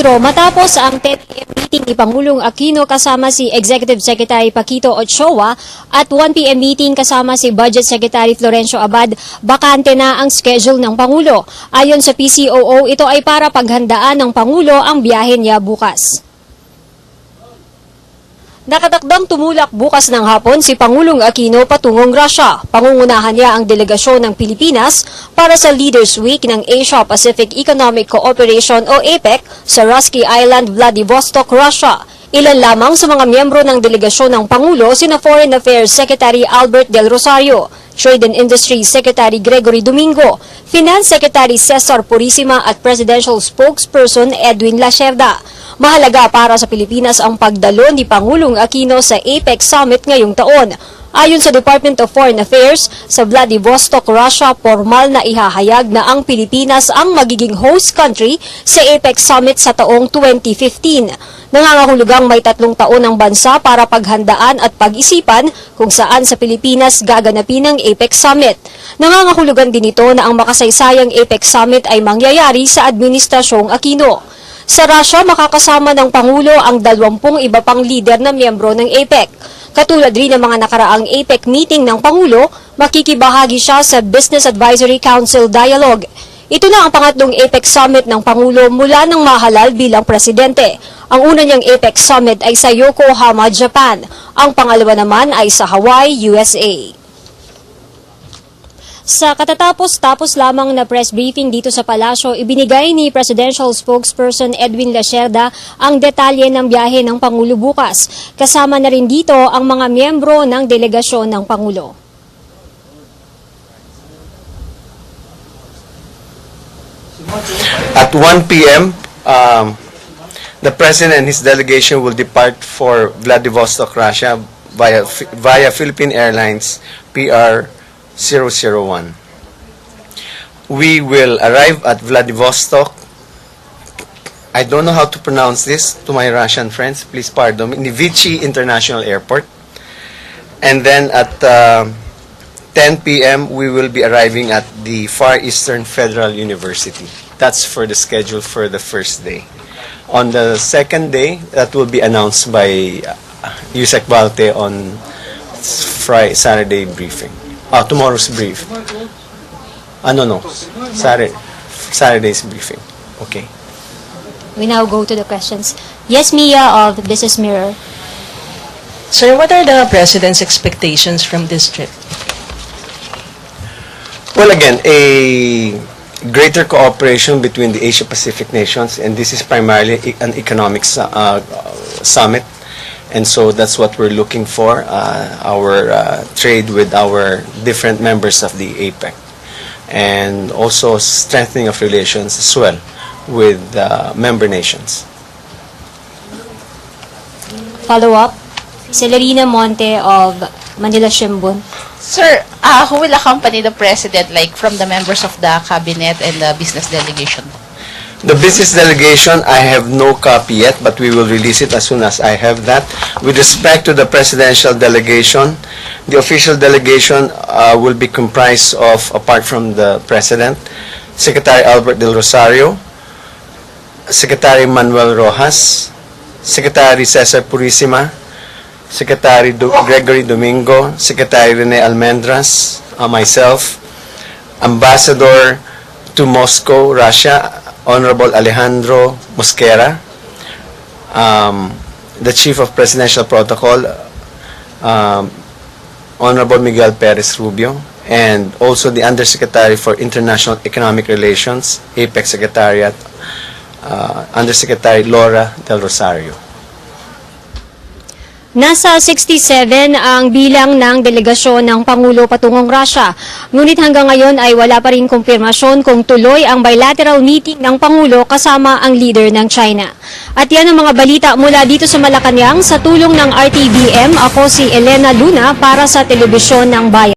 Alejandro, matapos ang 10 p.m. meeting ni Pangulong Aquino kasama si Executive Secretary Paquito Ochoa at 1 p.m. meeting kasama si Budget Secretary Florencio Abad, bakante na ang schedule ng Pangulo. Ayon sa PCOO, ito ay para paghandaan ng Pangulo ang biyahe niya bukas. Nakatakdang tumulak bukas ng hapon si Pangulong Aquino patungong Russia. Pangungunahan niya ang delegasyon ng Pilipinas para sa Leaders Week ng Asia-Pacific Economic Cooperation o APEC sa Rusky Island, Vladivostok, Russia. Ilan lamang sa mga miyembro ng delegasyon ng Pangulo sina Foreign Affairs Secretary Albert Del Rosario, Trade and Industry Secretary Gregory Domingo, Finance Secretary Cesar Purisima at Presidential Spokesperson Edwin Lacerda. Mahalaga para sa Pilipinas ang pagdalo ni Pangulong Aquino sa APEC Summit ngayong taon. Ayon sa Department of Foreign Affairs, sa Vladivostok, Russia, formal na ihahayag na ang Pilipinas ang magiging host country sa APEC Summit sa taong 2015. Nangangahulugang may tatlong taon ang bansa para paghandaan at pag-isipan kung saan sa Pilipinas gaganapin ang APEC Summit. Nangangahulugan din ito na ang makasaysayang APEC Summit ay mangyayari sa Administrasyong Aquino. Sa Russia, makakasama ng Pangulo ang 20 iba pang lider na miyembro ng APEC. Katulad rin ng mga nakaraang APEC meeting ng Pangulo, makikibahagi siya sa Business Advisory Council Dialogue. Ito na ang pangatlong APEC Summit ng Pangulo mula nang mahalal bilang presidente. Ang una niyang APEC Summit ay sa Yokohama, Japan. Ang pangalawa naman ay sa Hawaii, USA. Sa katatapos-tapos lamang na press briefing dito sa palasyo, ibinigay ni Presidential Spokesperson Edwin Lacerda ang detalye ng biyahe ng Pangulo bukas. Kasama na rin dito ang mga miyembro ng delegasyon ng Pangulo. At 1 p.m., um, the President and his delegation will depart for Vladivostok, Russia via, via Philippine Airlines PR 001. We will arrive at Vladivostok. I don't know how to pronounce this to my Russian friends. Please pardon me. Nivichi International Airport. And then at uh, 10 p.m., we will be arriving at the Far Eastern Federal University. That's for the schedule for the first day. On the second day, that will be announced by uh, Yusek Balte on Friday, Saturday briefing. Ah, tomorrow's brief. Ah, no, no. Saturday, Saturday's briefing. Okay. We now go to the questions. Yes, Mia of the Business Mirror. Sir, what are the President's expectations from this trip? Well, again, a greater cooperation between the Asia-Pacific nations, and this is primarily an economic su- uh, summit, and so that's what we're looking for, uh, our uh, trade with our different members of the APEC, and also strengthening of relations as well with uh, member nations. Follow up, Celerina Monte of Manila Shimbun. Sir, uh, who will accompany the president, like from the members of the cabinet and the business delegation? The business delegation, I have no copy yet, but we will release it as soon as I have that. With respect to the presidential delegation, the official delegation uh, will be comprised of, apart from the president, Secretary Albert Del Rosario, Secretary Manuel Rojas, Secretary Cesar Purisima, Secretary Gregory Domingo, Secretary Rene Almendras, uh, myself, Ambassador to Moscow, Russia, Honorable Alejandro Mosquera, um, the Chief of Presidential Protocol, um, Honorable Miguel Perez Rubio, and also the Undersecretary for International Economic Relations, APEC Secretariat, uh, Undersecretary Laura Del Rosario. Nasa 67 ang bilang ng delegasyon ng Pangulo patungong Russia. Ngunit hanggang ngayon ay wala pa rin kumpirmasyon kung tuloy ang bilateral meeting ng Pangulo kasama ang leader ng China. At yan ang mga balita mula dito sa Malacanang sa tulong ng RTVM. Ako si Elena Luna para sa Telebisyon ng Bayan.